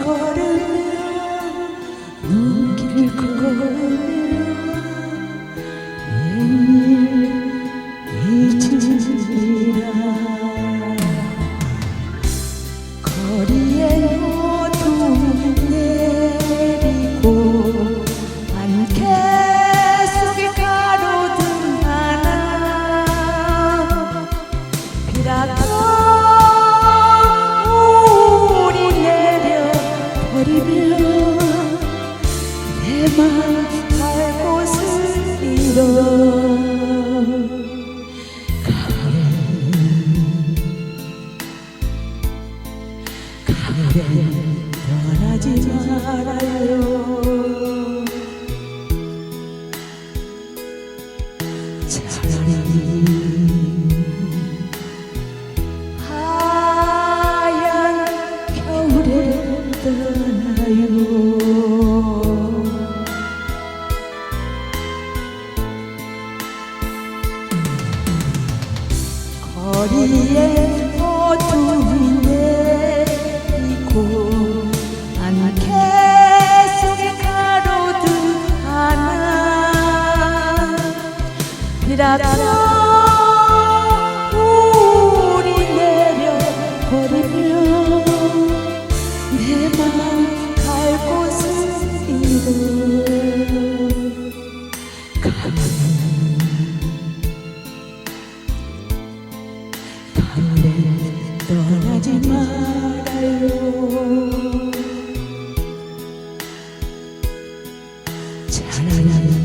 걸으면 눈길 걸으면 떠나지 말아요 차라리 하얀 겨울에 떠 거리에 어둠이 내리고 안개 속에 가로등 하나 비라도 우리 내려버리면 내 마음 갈 곳을 잃어 가을 떠나지 말아요. 차라리